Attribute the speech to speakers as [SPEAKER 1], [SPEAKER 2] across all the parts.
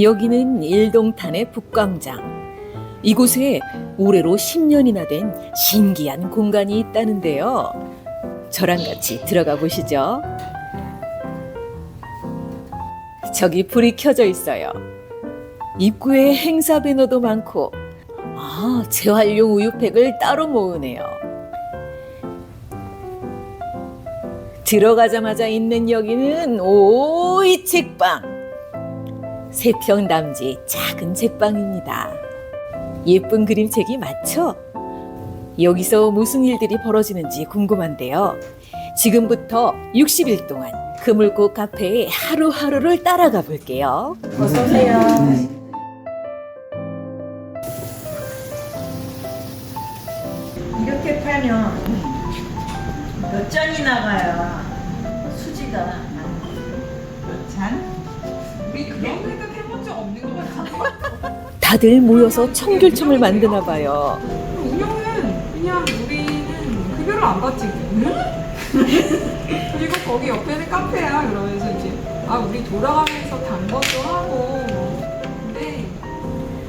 [SPEAKER 1] 여기는 일동탄의 북광장. 이곳에 올해로 10년이나 된 신기한 공간이 있다는데요. 저랑 같이 들어가 보시죠. 저기 불이 켜져 있어요. 입구에 행사 배너도 많고, 아, 재활용 우유팩을 따로 모으네요. 들어가자마자 있는 여기는 오, 이 책방. 세평 남지 작은 책방입니다. 예쁜 그림책이 많죠? 여기서 무슨 일들이 벌어지는지 궁금한데요. 지금부터 60일 동안 그물고 카페의 하루하루를 따라가 볼게요.
[SPEAKER 2] 이렇게 팔면 몇 잔이 나가야
[SPEAKER 1] 다들 모여서 청귤청을 만드나 봐요.
[SPEAKER 3] 운영은 그냥 우리는 급여를 안 받지. 응? 그리고 거기 옆에는 카페야. 그러면서 이제 아 우리 돌아가면서 단 것도 하고. 근데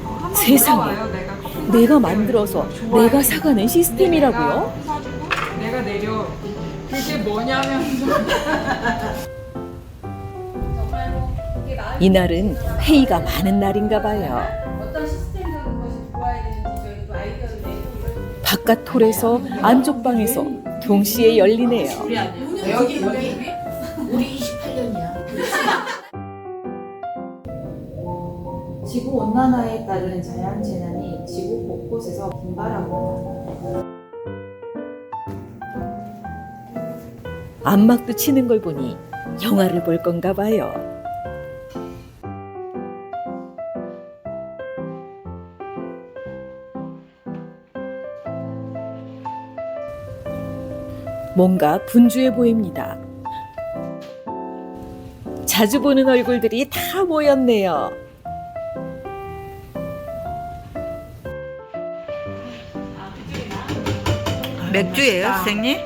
[SPEAKER 3] 어, 한번
[SPEAKER 1] 세상에.
[SPEAKER 3] 돌아와요. 내가 커피
[SPEAKER 1] 내가. 만들어서
[SPEAKER 3] 좋아해.
[SPEAKER 1] 내가 사가는 시스템이라고요?
[SPEAKER 3] 내가 사주고 내가 내려. 그게 뭐냐면서
[SPEAKER 1] 이날은 회의가 많은 날인가 봐요. 바깥 홀에서 안쪽 방에서 동시에 열리네요.
[SPEAKER 4] 여기 여기 우리 28년이야. 지구 온난화에 따른 자연 재난이 지구 곳곳에서 빈발하고
[SPEAKER 1] 안막도 치는 걸 보니 영화를 볼 건가 봐요. 뭔가 분주해 보입니다. 자주 보는 얼굴들이 다 모였네요.
[SPEAKER 5] 맥주예요, 선생님?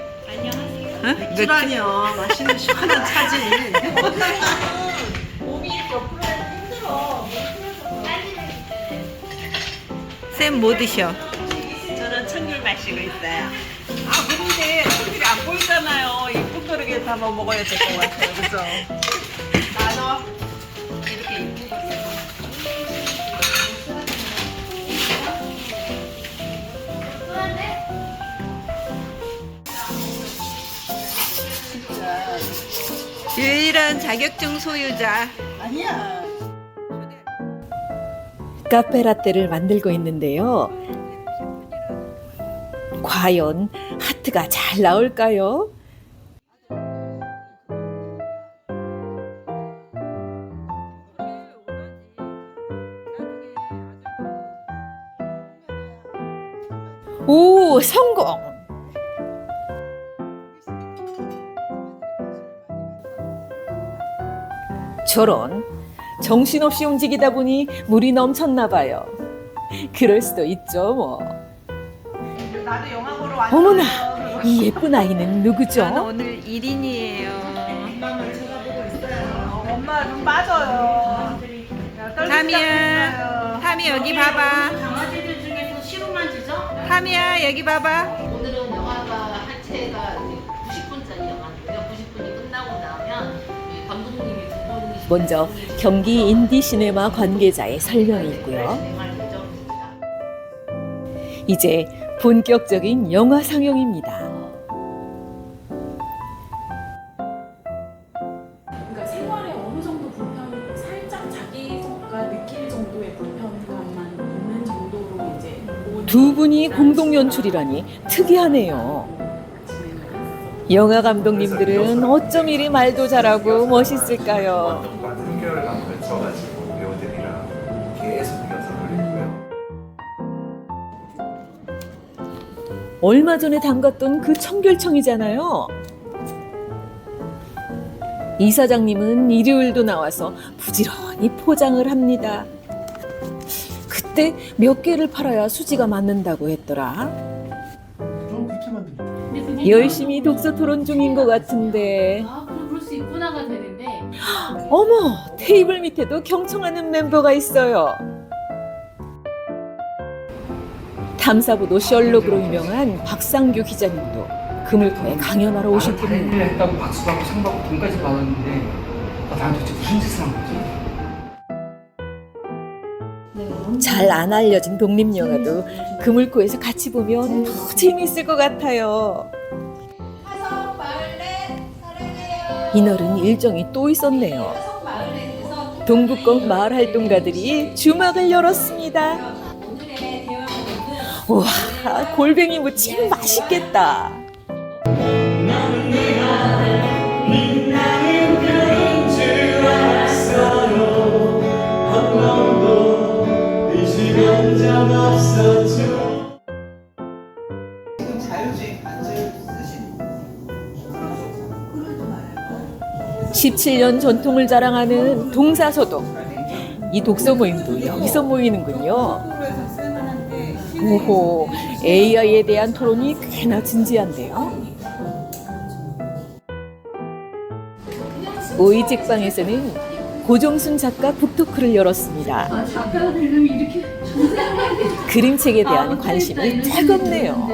[SPEAKER 5] 응? 맥주.
[SPEAKER 2] 맥주라뇨 맛있는 시원한 차지
[SPEAKER 5] 쌤 뭐 드셔?
[SPEAKER 2] 저는 청귤 마시고 있어요 아 근데 청귤이 안 보이잖아요 이 콩그릇에 담아 먹어야 될 것 같아요 그죠? 나눠 이렇게 이쁜 거
[SPEAKER 5] 유일한 자격증 소유자.
[SPEAKER 2] 아니야
[SPEAKER 1] 카페라떼를 만들고 있는데요. 과연 하트가 잘 나올까요? 오, 성공! 저런 정신없이 움직이다 보니 물이 넘쳤나 봐요. 그럴 수도 있죠, 뭐.
[SPEAKER 2] 나도 영화 보러 왔어
[SPEAKER 1] 어머나, 이 예쁜 아이는 누구죠?
[SPEAKER 5] 오늘 1인이에요.
[SPEAKER 2] 엄마를 쳐다보고 있어요 엄마 좀 빠져요 야,
[SPEAKER 5] 타미야. 타미 여기 봐봐.
[SPEAKER 6] 강아지들 중에서 시루만 주죠?
[SPEAKER 5] 타미야 여기 봐봐.
[SPEAKER 6] 오늘은 영화가 한 채가 90분짜리 영화인데요. 90분이 끝나고 나면 이 감독님이 두 분이
[SPEAKER 1] 먼저 경기 인디 시네마 관계자의 설명이 있고요.
[SPEAKER 6] 진행할 예정입니다.
[SPEAKER 1] 이제 본격적인 영화 상영입니다.
[SPEAKER 7] 그러니까 생활에 어느 정도 불편이 살짝 자기가 느낄 정도의 불편감만 있는 정도로 이제
[SPEAKER 1] 두 분이 공동 연출이라니 특이하네요. 영화 감독님들은 어쩜 이리 말도 잘하고 멋있을까요?
[SPEAKER 8] 많은 개월간 걸쳐가지고
[SPEAKER 1] 얼마 전에 담갔던 그 청결청이잖아요. 이사장님은 일요일도 나와서 부지런히 포장을 합니다. 그때 몇 개를 팔아야 수지가 맞는다고 했더라. 열심히 독서 토론 중인 것 같은데
[SPEAKER 6] 아, 그럼 그럴 수 있구나가 되는데
[SPEAKER 1] 어머, 테이블 밑에도 경청하는 멤버가 있어요. 탐사보도 셜록으로 유명한 박상규 기자님도 그물코에 강연하러 오실 분입니다.
[SPEAKER 9] 일을 했다고 박수 받고 상 받고 돈까지 받았는데 아, 난 도대체 무슨 짓을 한 거지?
[SPEAKER 1] 잘 안 알려진 독립 영화도 그물코에서 같이 보면 더 재미있을 것 같아요.
[SPEAKER 4] 화성 마을넷 사랑해요.
[SPEAKER 1] 이날은 일정이 또 있었네요.
[SPEAKER 4] 화성
[SPEAKER 1] 동북권 마을 활동가들이 주막을 열었습니다. 우와, 골뱅이 무침 맛있겠다.
[SPEAKER 2] 반절 쓰신
[SPEAKER 1] 17년 전통을 자랑하는 동사서독. 이 독서 모임도 여기서 모이는군요. 오호, AI에 대한 토론이 꽤나 진지한데요. 오이직방에서는 고종순 작가 북토크를 열었습니다. 그림책에 대한 관심이 뜨겁네요.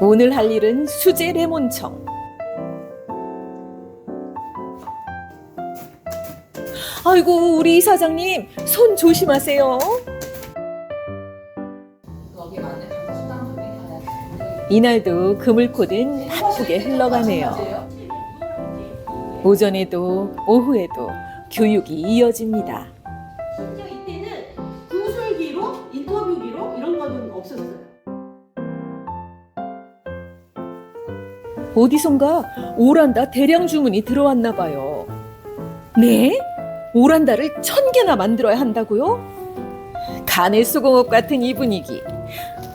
[SPEAKER 1] 오늘 할 일은 수제 레몬청. 아이고 우리 이사장님 손 조심하세요. 이날도 그물코는 바쁘게 흘러가네요. 오전에도 오후에도 교육이 이어집니다.
[SPEAKER 7] 심지어 이때는 구술기로 인터뷰기로 이런 거는 없었어요.
[SPEAKER 1] 어디선가 오란다 대량 주문이 들어왔나 봐요. 네? 오란다를 천 개나 만들어야 한다고요? 간의 수공업 같은 이 분위기.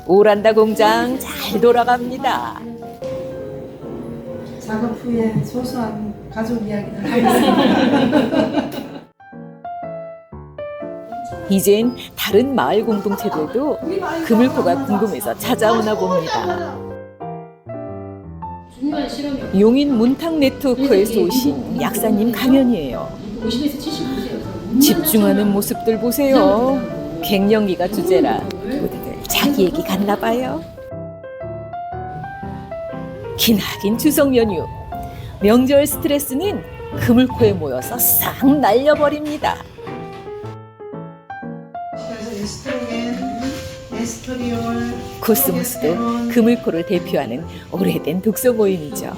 [SPEAKER 1] 오란다 공장 잘 돌아갑니다.
[SPEAKER 4] 작업 후에 소소한 가족 이야기를 하겠습니다.
[SPEAKER 1] 이젠 다른 마을 공동체들도 그물코가 궁금해서 찾아오나 봅니다. 용인 문탁 네트워크에서 오신 약사님 강연이에요.
[SPEAKER 6] 50에서 79세였어요.
[SPEAKER 1] 집중하는 모습들 보세요. 갱년기가 주제라 자기 얘기 같나 봐요. 기나긴 추석 연휴. 명절 스트레스는 그물코에 모여서 싹 날려버립니다. 코스모스도 그물코를 대표하는 오래된 독서 모임이죠.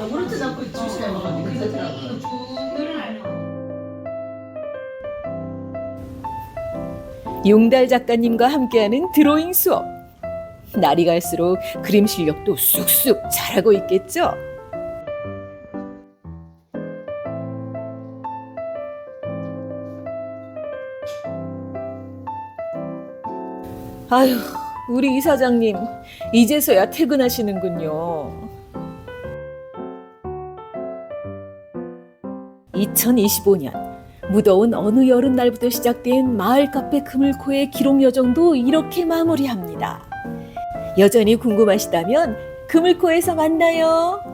[SPEAKER 1] 용달 작가님과 함께하는 드로잉 수업. 날이 갈수록 그림 실력도 쑥쑥 자라고 있겠죠? 아휴, 우리 이사장님, 이제서야 퇴근하시는군요. 2025년 무더운 어느 여름날부터 시작된 마을 카페 그물코의 기록 여정도 이렇게 마무리합니다. 여전히 궁금하시다면 그물코에서 만나요.